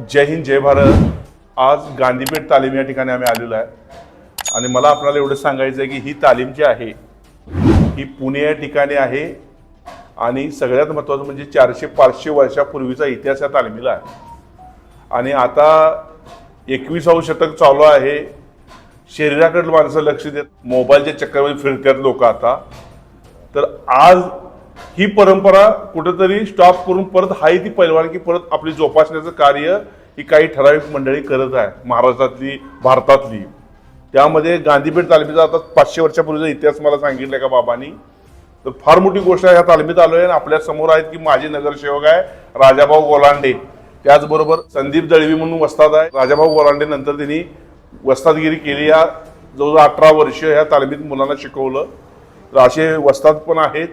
जय हिंद जय भारत. आज गांधीपेठ तालीम या ठिकाणी आम्ही आलेलो आहे. आणि मला आपल्याला एवढं सांगायचं आहे की ही तालीम जी आहे ही पुणे या ठिकाणी आहे. आणि सगळ्यात महत्त्वाचं म्हणजे चारशे पाचशे वर्षापूर्वीचा इतिहास या तालमीला आहे. आणि आता एकविसावं शतक चालू आहे. शरीराकडलं माणसं लक्ष देत मोबाईलच्या चक्करमध्ये फिरतात लोक आता. तर आज ही परंपरा कुठेतरी स्टॉप करून परत हाय ती पैलवानकी परत आपली जोपासण्याचं कार्य ही काही ठराविक मंडळी करत आहे. महाराष्ट्रातली भारतातली. त्यामध्ये गांधीपेठ तालमीचा आता पाचशे वर्षापूर्वीचा इतिहास मला सांगितलाय का बाबांनी? तर फार मोठी गोष्ट आहे ह्या तालमीत आहे आणि आपल्यासमोर आहेत की माजी नगरसेवक आहे राजाभाऊ गोलांडे. त्याचबरोबर संदीप दळवी म्हणून वस्ताद आहे. राजाभाऊ गोलांडे नंतर त्यांनी वस्तादगिरी केली. या जवळजवळ अठरा वर्ष ह्या तालमीत मुलांना शिकवलं. तर असे वस्ताद पण आहेत.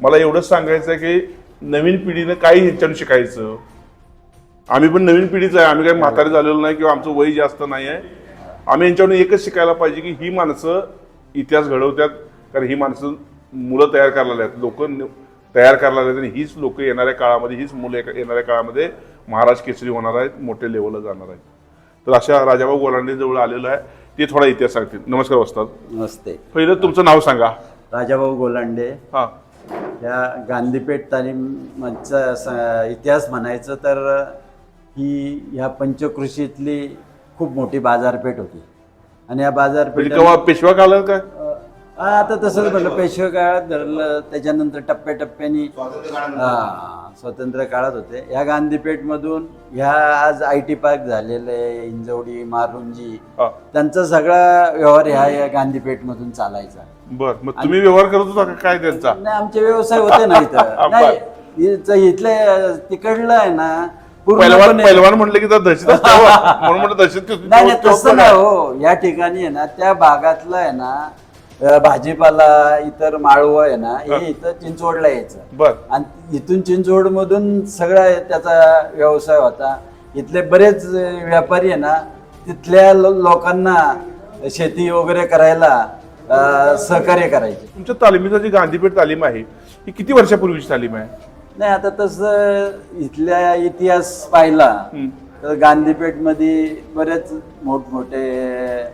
मला एवढंच सांगायचं आहे की नवीन पिढीनं काही ह्यांच्याकडून शिकायचं. आम्ही पण नवीन पिढीच आहे. आम्ही काही म्हातारे झालेलो नाही किंवा आमचं वय जास्त नाही आहे. आम्ही यांच्याकडून एकच शिकायला पाहिजे की ही माणसं इतिहास घडवतात कारण ही माणसं मुलं तयार करायला आहेत लोक तयार करायला आहेत आणि हीच लोक येणाऱ्या काळामध्ये हीच मुलं येणाऱ्या काळामध्ये महाराज केसरी होणार आहेत मोठे लेवलला जाणार आहेत. तर अशा राजाभाऊ गोलांडे जवळ आलेलं आहे. ते थोडा इतिहास सांगतील. नमस्कार वस्ताद. नमस्ते. पहिलं तुमचं नाव सांगा. राजाभाऊ गोलांडे. हां. या गांधीपेठ तालीमचा स- इतिहास म्हणायचं तर ही ह्या पंचकृषीतली खूप मोठी बाजारपेठ होती. आणि या बाजारपेठ केव्हा म्हणजे पेशवा काळात काय आता तसंच म्हणलं पेशवे काळात धरलं त्याच्यानंतर टप्प्याटप्प्याने हा स्वातंत्र्य काळात होते. ह्या गांधीपेठमधून ह्या आज आय टी पार्क झालेले इंजवडी मारुंजी हा. त्यांचा सगळा व्यवहार ह्या या गांधीपेठमधून चालायचा. बर मग तुम्ही व्यवहार करत होता का? काय त्यांचा? नाही आमचे व्यवसाय होते ना इथं. नाही इथं इथले तिकडलं आहे ना पूर्णपणे पहिलवान म्हटलं की दहशत असते हो. म्हणून म्हणलं दहशत नाही नाही तसं नाही हो. या ठिकाणी आहे ना त्या भागातलं आहे ना भाजीपाला इतर माळवं आहे ना हे इथं चिंचवडला यायचं. बर. आणि इथून चिंचवड मधून सगळा त्याचा व्यवसाय होता. इथले बरेच व्यापारी आहे ना तिथल्या लोकांना शेती वगैरे करायला सहकार्य करायचे. तुमच्या तालिमीचा जी गांधीपेठ तालीम आहे ही किती वर्षापूर्वीची तालीम आहे? नाही आता तसं इथल्या इतिहास पाहिला. तर गांधीपेठमध्ये बरेच मोठमोठे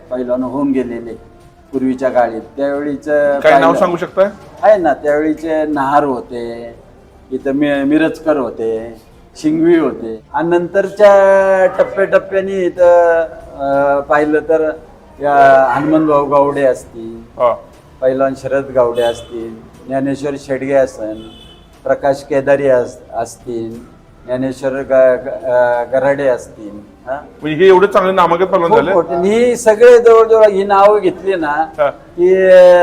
पैलवान होऊन गेलेले. पूर्वीच्या काळी त्यावेळीच काय नाव सांगू शकताय? आहे ना त्यावेळीचे नहार होते इथं मि मिरजकर होते शिंगवी होते. आणि नंतरच्या टप्प्याटप्प्याने इथं पाहिलं तर हनुमंतभाऊ गावडे असतील पैलवान शरद गावडे असतील ज्ञानेश्वर शेडगे असन प्रकाश केदारी अस असतील ज्ञानेश्वर ग गराडे असतील हा? म्हणजे हे एवढे चांगले नामांकित पहिलवान खूप झाले? मोठे. ही सगळे जवळजवळ ही नावं घेतली ना हा. की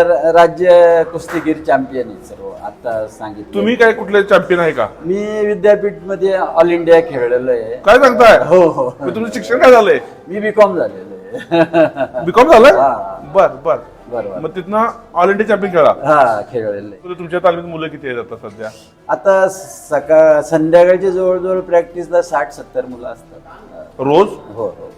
र- राज्य कुस्तीगीर चॅम्पियन आहे सर्व आता सांगितलं. तुम्ही काय कुठले चॅम्पियन आहे का? मी विद्यापीठमध्ये ऑल इंडिया खेळलेलो आहे. काय सांगताय? हो हो. मग तुमचं शिक्षण काय झालंय? मी बी कॉम झालेलो आहे. बीकॉम झालंय? हा. बर बर. बरोबर. मग तिथनं ऑल इंडिया चॅम्पियन खेळा. हा खेळलेलो आहे. तर तुमच्या तालमीत मुलं किती आहेत आता सध्या? आता सकाळ संध्याकाळची जवळजवळ प्रॅक्टिसला साठ सत्तर मुलं असतात. रोज? हो हो.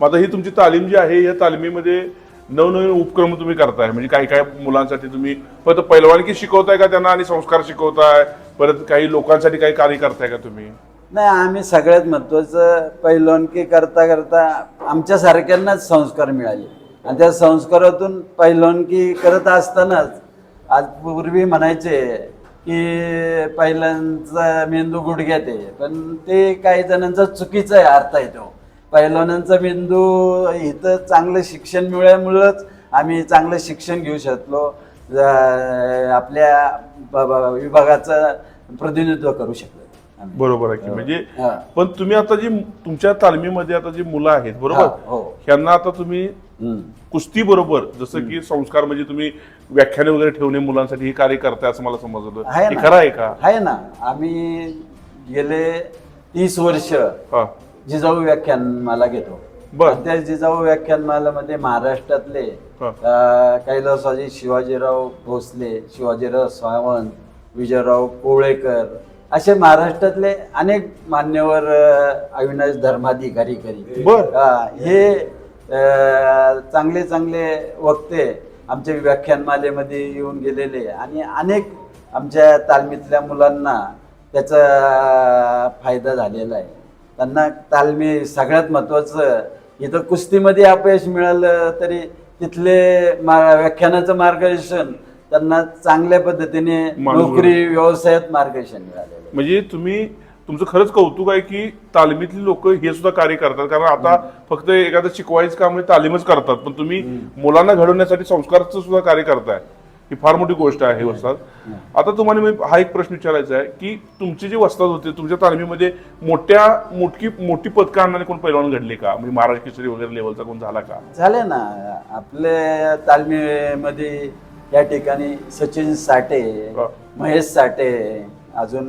मग आता ही तुमची तालीम जी आहे या तालिमीमध्ये नवनवीन उपक्रम तुम्ही करताय. म्हणजे काही काही मुलांसाठी तुम्ही फक्त पैलवानकी शिकवताय का त्यांना आणि संस्कार शिकवताय? परत काही लोकांसाठी काही कार्य करताय का तुम्ही? नाही आम्ही सगळ्यात महत्वाचं पैलवानकी करता करता आमच्या सारख्यांनाच संस्कार मिळाले. आणि त्या संस्कारातून पैलवानकी करत असतानाच आज पूर्वी म्हणायचे की पहिल्यांचा मेंदू गुडघ्यात आहे पण ते काही जणांचा चुकीचा आहे अर्थ आहे तो पैलवानांचा मेंदू इथं चांगलं शिक्षण मिळाल्यामुळंच आम्ही चांगलं शिक्षण घेऊ शकलो आपल्या विभागाचं प्रतिनिधित्व करू शकलो. बरोबर आहे की म्हणजे हा. पण तुम्ही आता जी तुमच्या तालमीमध्ये आता जी मुलं आहेत बरोबर हो. ह्यांना आता तुम्ही. कुस्ती बरोबर जसं की संस्कार म्हणजे तुम्ही व्याख्याने वगैरे ठेवणे मुलांसाठी हे कार्य करताय असं मला समजलं आहे हे ना. खरं आहे का आहे ना आम्ही गेले तीस वर्ष हा जिजाऊ व्याख्यानमाला घेतो बर. आणि त्या जिजाऊ व्याख्यानमालामध्ये महाराष्ट्रातले हा. अं, कैलासवाजी शिवाजीराव भोसले शिवाजीराव सावंत विजयराव कोळेकर असे महाराष्ट्रातले अनेक मान्यवर अं, अविनाश धर्माधिकारी करी बर. हा, हे चांगले चांगले वक्ते आमच्या व्याख्यानमालेमध्ये येऊन गेलेले आणि अनेक आमच्या तालमीतल्या मुलांना त्याचा फायदा झालेला आहे त्यांना तालमी सगळ्यात महत्वाचं इथं कुस्तीमध्ये अपयश मिळालं तरी तिथले मा व्याख्यानाचं मार्गदर्शन त्यांना चांगल्या पद्धतीने नोकरी व्यवसायात मार्गदर्शन मिळालेलं आहे. म्हणजे तुम्ही तुमचं खरंच कौतुक आहे की तालमीतली लोक हे सुद्धा कार्य करतात. कारण आता फक्त एखादं शिकवायचं काम म्हणजे तालीमच करतात. पण तुम्ही मुलांना घडवण्यासाठी संस्काराचं सुद्धा कार्य करताय. ही फार मोठी गोष्ट आहे वस्ताद. आता तुम्हाला मी हा एक प्रश्न विचारायचा आहे की तुमचे जे वस्ताद होते तुमच्या तालमीमध्ये मोठ्या मोठी मोठी पदकं आणणारे कोण पैलवान घडले का? म्हणजे महाराष्ट्र केसरी वगैरे लेवलचा कोण झाला का? झाले ना. आपल्या तालमीमध्ये या ठिकाणी सचिन साठे. महेश साठे अजून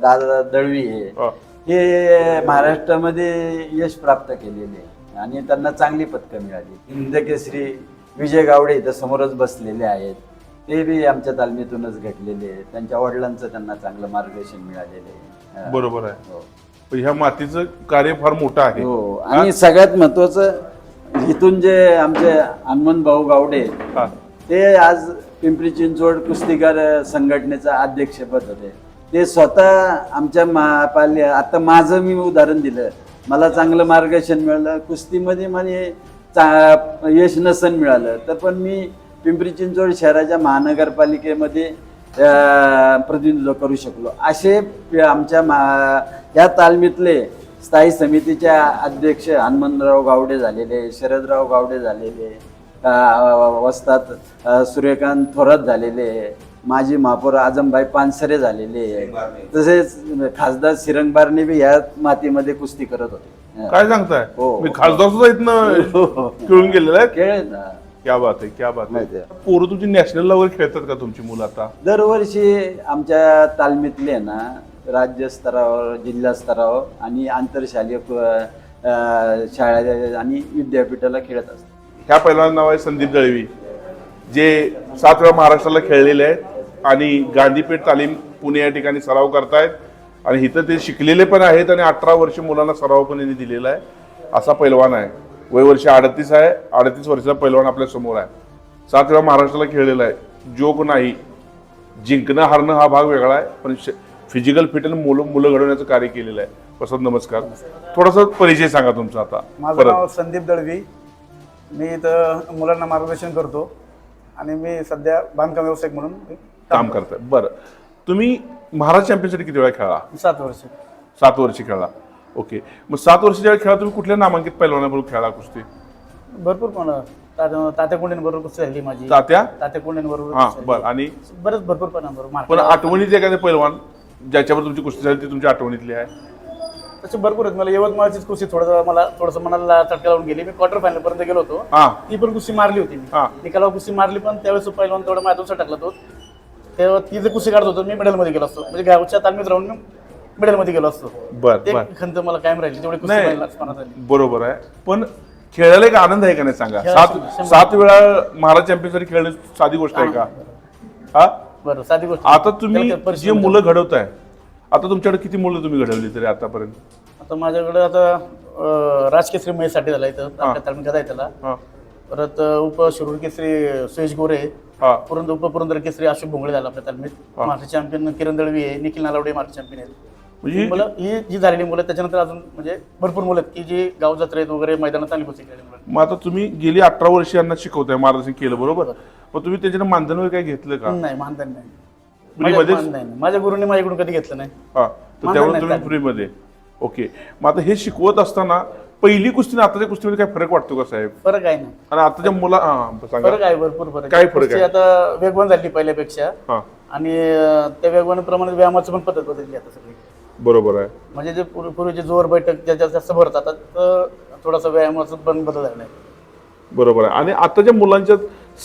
दादा दळवी आहे हा. हे महाराष्ट्रामध्ये यश प्राप्त केलेले आहे. आणि त्यांना चांगली पदकं मिळाली. हिंद केसरी विजय गावडे इथं समोरच बसलेले आहेत. ते बी आमच्या तालमीतूनच घडलेले आहेत. त्यांच्या वडिलांचं त्यांना चांगलं मार्गदर्शन मिळालेलं आहे. बरोबर आहे. हो. ह्या मातीचं कार्य फार मोठं आहे. हो. आणि सगळ्यात महत्वाचं इथून जे आमचे हनुमंत भाऊ गावडे हा. ते आज पिंपरी चिंचवड कुस्तीगार संघटनेचं अध्यक्षपद होते. ते स्वतः आमच्या मा पाल्य आता माझं मी उदाहरण दिलं. मला चांगलं मार्गदर्शन मिळालं. कुस्तीमध्ये म्हणजे चा यश नसन मिळालं. तर पण मी पिंपरी चिंचवड शहराच्या महानगरपालिकेमध्ये प्रतिनिधित्व करू शकलो. असे आमच्या मा या तालमीतले स्थायी समितीच्या अध्यक्ष हनुमंतराव गावडे झालेले शरदराव गावडे झालेले वस्तात सूर्यकांत थोरात झालेले माजी महापौर आजमभाई पानसरे झालेले तसेच खासदार सिरंगबारने बी या मातीमध्ये कुस्ती करत होते. काय सांगताय? हो. मी खासदार सुद्धा इथनं खेळून गेलेला आहे? खेळ ना. क्या बात आहे क्या बात आहे. आहे. पोरं तुमची नॅशनलला वगैरे खेळतात का तुमची मुलं आता? दरवर्षी आमच्या तालमीतले ना राज्य स्तरावर जिल्हा स्तरावर आणि आंतरशालीय शाळा आणि विद्यापीठाला खेळत असतात. ह्या पहिलवान नाव आहे संदीप दळवी. जे सात वेळा महाराष्ट्राला खेळलेले आहेत आणि गांधीपेठ तालीम पुणे या ठिकाणी सराव करतायत आणि इथं ते शिकलेले पण आहेत आणि अठरा वर्ष मुलांना सराव पण यांनी दिलेला आहे. असा पैलवान आहे. वय वर्ष अडतीस आहे. अडतीस वर्षाचा पैलवान आपल्यासमोर आहे. सात वेळा महाराष्ट्राला खेळलेला आहे. जोक नाही. जिंकणं हारणं हा भाग वेगळा आहे. पण फिजिकल फिट आणि मुलं मुलं घडवण्याचं कार्य केलेलं आहे. वसंत नमस्कार. थोडासा परिचय सांगा तुमचा आता. माझं नाव संदीप दळवी. मी इथं मुलांना मार्गदर्शन करतो. आणि मी सध्या बांधकाम व्यावसायिक म्हणून काम करताय. बरं. तुम्ही महाराज चॅम्पियनसाठी किती वेळा खेळा सात वर्ष. सात वर्ष खेळला. ओके. मग सात वर्षाच्या वेळी खेळा तुम्ही कुठल्या नामांकित पैलवानाबरोबर खेळा कुस्ती? भरपूर कोण तात्या तात्या कोंडेंबरोबर कुस्ती झाली माझी. तात्या? तात्या कोंडेंबरोबर हा कुस्ती बरं. झाली. आणि बरेच भरपूर पण बरोबर पण आठवणीचे एखादे पैलवान ज्याच्यावर तुमची कुस्ती झाली ती तुमच्या आठवणीतली आहे? तसे भरपूर आहेत. मला यवतमाळचीच कुस्ती थोडंसं मला थोडंसं मनाला चटका लावून गेली. मी क्वार्टर फायनल पर्यंत गेलो होतो. हा. ती पण कुस्ती मारली होती मी. हा. निकालावर कुस्ती मारली पण त्यावेळेस पहिलवान तेवढा माझ्यातून टाकला तो. तेव्हा ती जे कुस्ती काढत होतो मी मेडलमध्ये गेलो असतो. म्हणजे गावच्या तालमीत राहून मी मेडलमध्ये गेलो असतो. बर ते बर. खंत मला कायम राहिली. तेवढी कुस्ती नाही. मला स्मरणात आली. बरोबर आहे. पण खेळायला एक आनंद आहे का नाही सांगा? सात शंभर- सात वेळा महाराज चॅम्पियनसाठी खेळणे साधी गोष्ट आहे का? हा? बरं साधी गोष्ट. आता तुम्ही त्याला जे परिश्रम मुलं घडवताय आता तुमच्याकडे किती मुलं तुम्ही घडवली तरी आतापर्यंत? आता माझ्याकडे आता अं, राजकेसरी महेशसाठी झाला इथं आपल्या गदा आहे त्याला. हा. परत अं, उप शिरूर केसरी सुयश गोरे हा. पुरंद उप पुरंदर केसरी अशोक भोंगळे झाला आपल्या तालमीत. महाराष्ट्र चॅम्पियन किरण दळवी आहे निखिल नालावडे महाराष्ट्र चॅम्पियन आहेत. म्हणजे ही मुलं ही जी झालेली मुलं आहेत, त्याच्यानंतर अजून म्हणजे भरपूर मुलं आहेत की जी गाव जत्रेत वगैरे मैदानात खेळली मुलं मग आता तुम्ही गेली अठरा वर्ष यांना शिकवताय मार्गदर्शन केलं बरोबर? मग तुम्ही त्याच्यानं मानधन वगैरे काय घेतलं का? नाही मानधन नाही. फ्रीमध्येच? माझ्या- नाही नाही. माझ्या गुरुने माझ्याकडून कधी घेतलं नाही. हा तर त्यावर तुम्ही. फ्रीमध्ये. ओके. मग आता हे शिकवत असताना पहिली कुस्ती आणि आताच्या कुस्तीमध्ये काय फरक वाटतो का साहेब? फरक आहे ना. आणि आताच्या मुला हा सांगा. फरक आहे भरपूर फरक काय फरक कुस्ती आहे? आता वेगवान झाली पहिल्यापेक्षा. हा. आणि अं, त्या वेगवानाप्रमाणे व्यायामाचं पण पद्धत बदलली आता सगळी. बरोबर आहे. म्हणजे जे पूर्वी- पूर्वीचे जोर बैठक ज्याच्यात जास्त भरतात आता तर थोडासा व्यायामाचा पण बदल झाला आहे बरोबर आहे. आणि आताच्या मुलांच्या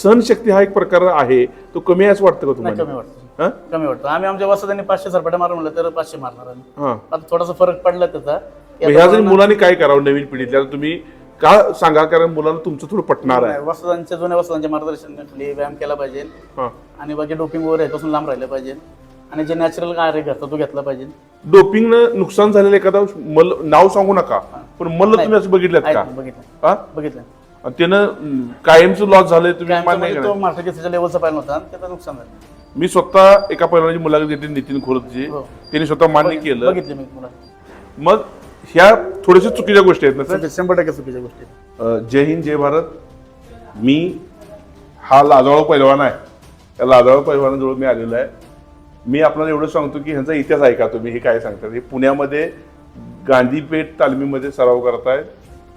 सहनशक्ती हा एक प्रकार आहे. तो कमी आहे असं वाटतं का नाही तुम्हाला? कमी वाटतं. हा? कमी वाटतं. आम्ही आमच्या वसतांनी पाचशे सरपट्या मारून म्हणलं तर पाचशे मारणार आम्ही. हा. आता थोडासा फरक पडला त्याचा. मग ह्या जरी मुलांनी काय करावं नवीन पिढीतल्या तुम्ही का सांगा? कारण मुलांना तुमचं थोडं पटणार आहे. वसतांच्या जुन्या वसतांच्या मार्गदर्शनाखाली व्यायाम केला पाहिजे. हा. आणि बाकी डोपिंग वगैरे याच्यापासून लांब राहिलं पाहिजे. आणि जे नॅचरल कार्य करतो तो घेतला पाहिजे. डोपिंगनं नुकसान झालेलं एखादा मल नाव सांगू नका पण मल्ल तुम्ही असं बघितलं का? बघितलं. हा? बघितलं. आणि त्यानं कायमचं लॉस झालंय तुम्ही मान्य तो केसरीच्या लेवलचा पाहिला होता आणि त्याचं नुकसान झालं. मी स्वतः एका पैलवानाची मुलाखत घेतली नितीन खोरतची हो. त्यांनी स्वतः मान्य केलं. बघितले मी मुलं मग ह्या थोड्याशा चुकीच्या गोष्टी आहेत ना सर? शंभर टक्के चुकीच्या गोष्टी आहेत. अ, जय हिंद जय भारत. मी हा लाजाळू पैलवान आहे. त्या लाजाळू पैलवानाजवळ मी आलेलो आहे. मी आपल्याला एवढं सांगतो की ह्यांचा इतिहास ऐका तुम्ही हे काय सांगतात. हे पुण्यामध्ये गांधीपेठ तालमीमध्ये सराव करतायत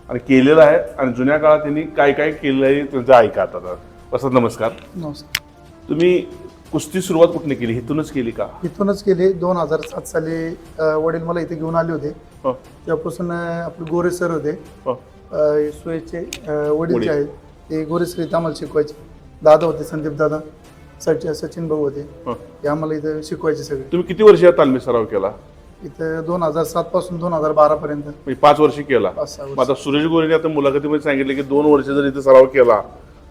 आणि केलेलं आहे. आणि जुन्या काळात त्यांनी काय काय केलं आहे त्यांचं ऐका आता. वसंत नमस्कार. नमस्कार. तुम्ही कुस्ती सुरुवात कुठने केली? इथूनच केली का? इथूनच केले. दोन हजार सात साली अ, वडील मला इथे घेऊन आले होते. हो. तेव्हापासून अ, आपले गोरे सर होते. हो. अ, सोयचे अ, वडील वडील. जे आहेत. ते गोरे सर इथं आम्हाला शिकवायचे. दादा होते संदीप दादा. सचिन सचिन भाऊ होते. हो. ते आम्हाला इथं शिकवायचे सगळे. तुम्ही किती वर्ष या तालमी सराव केला? इथं दोन हजार सात पासून दोन हजार बारा पर्यंत. म्हणजे पाच वर्ष केला. पाच सहा मग वर्ष आता सुरेश गोरेने आता मुलाखतीमध्ये सांगितलं की दोन वर्ष जर इथे सराव केला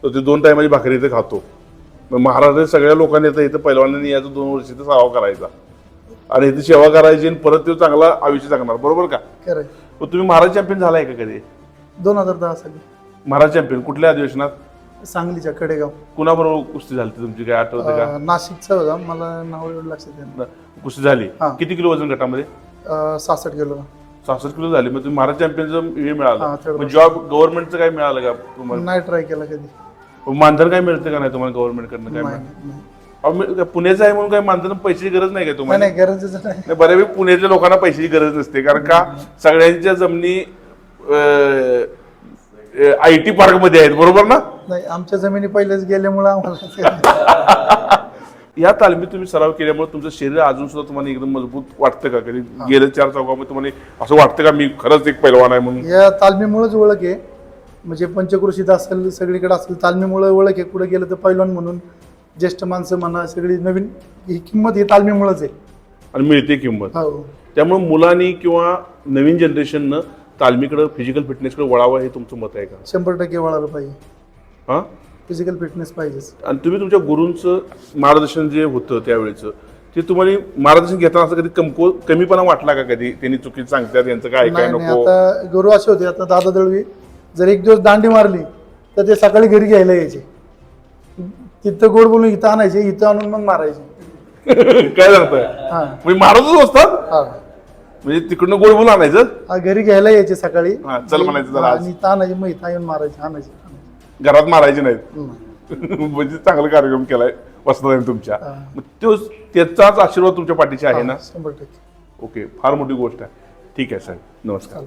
तर ते दोन टायमाची भाकरी इथे खातो. महाराष्ट्रात सगळ्या लोकांनी आता इथं पैलवानांनी याचं दोन वर्ष इथे सराव करायचा. आणि इथे सेवा करायची आणि परत तो चांगला आयुष्य जगणार. बरोबर का? खरं मग तुम्ही महाराज चॅम्पियन झालाय का कधी? दोन हजार दहा साली. महाराज चॅम्पियन कुठल्या अधिवेशनात? सांगलीच्या कडेगाव कुणाबरोबर कुस्ती झाली होती तुमची? काय आठवतं का? अ, नाशिकचा होता. मला नाव एवढं लक्षात येत नाही. कुस्ती झाली. हा. किती किलो वजन गटामध्ये? अ, सहासष्ट किलो. सहासष्ट किलो झाली. मग तुम्ही महाराज चॅम्पियनचं हे मिळालं. मग जॉब गव्हर्नमेंटचं काय मिळालं का तुम्हाला? नाही ट्राय केला कधी. मानधन काय मिळतं का नाही तुम्हाला गव्हर्नमेंट कडनं काय नाही मिळतं? नाही. अहो, मी- काय पुण्याचं आहे म्हणून काय मानधन पैशाची गरज नाही का नाही तुम्हाला? नाही गरजेचं नाही. नाही, बऱ्यापैकी पुण्याच्या लोकांना पैशाची गरज नसते कारण का? सगळ्यांच्या जमिनी आय टी पार्कमध्ये आहेत बरोबर ना? नाही आमच्या जमिनी पहिलेच गेल्यामुळे आम्हाला या तालमीत तुम्ही सराव केल्यामुळे तुमचं शरीर अजून सुद्धा तुम्हाला एकदम मजबूत वाटतं का? कधी गेल्या चार चौकामध्ये तुम्हाला असं वाटतं का मी खरंच एक पैलवान आहे म्हणून? या तालमीमुळेच ओळख आहे. म्हणजे पंचकृषीत असेल सगळीकडे असेल तालमीमुळे ओळख आहे कुठे गेलं तर पैलवान म्हणून ज्येष्ठ माणसं म्हणा सगळी नवीन ही किंमत ही तालमीमुळेच आहे. आणि मिळते किंमत. हो. त्यामुळे मुलांनी किंवा नवीन जनरेशननं तालमीकडे फिजिकल फिटनेसकडे वळावं हे तुमचं मत आहे का? शंभर टक्के वळायला पाहिजे. हां? फिजिकल फिटनेस पाहिजेच. आणि तुम्ही तुमच्या गुरूंचं मार्गदर्शन जे होतं त्यावेळेचं ते तुम्हाला मार्गदर्शन घेताना असं कधी कमको कमीपणा वाटला का कधी? त्यांनी चुकीचं सांगतात यांचं काय काय नाही नाही नको? आता गुरु असे होते आता दादा दळवी जर एक दिवस दांडी मारली तर ते सकाळी घरी घ्यायला यायचे. तिथं गोड बोलून इथं आणायचे इथं आणून मग मारायचे. काय सांगताय हा. म्हणजे मारतच असतात? हा. म्हणजे तिकडनं गोड बोलून आणायचं? हा, घरी घ्यायला यायचे सकाळी. हा, चल म्हणायचं जरा आज. आणि इथं आणायचे मग इथं येऊन मारायचे आणायचे आणायचे. घरात मारायचे नाहीत. हम्म. म्हणजे चांगला कार्यक्रम केलाय वसंत तुमच्या. हा. मग त्याचाच आशीर्वाद तुमच्या पाठीशी आहे ना? शंभर टक्के. ओके फार मोठी गोष्ट आहे. ठीक आहे साहेब. नमस्कार.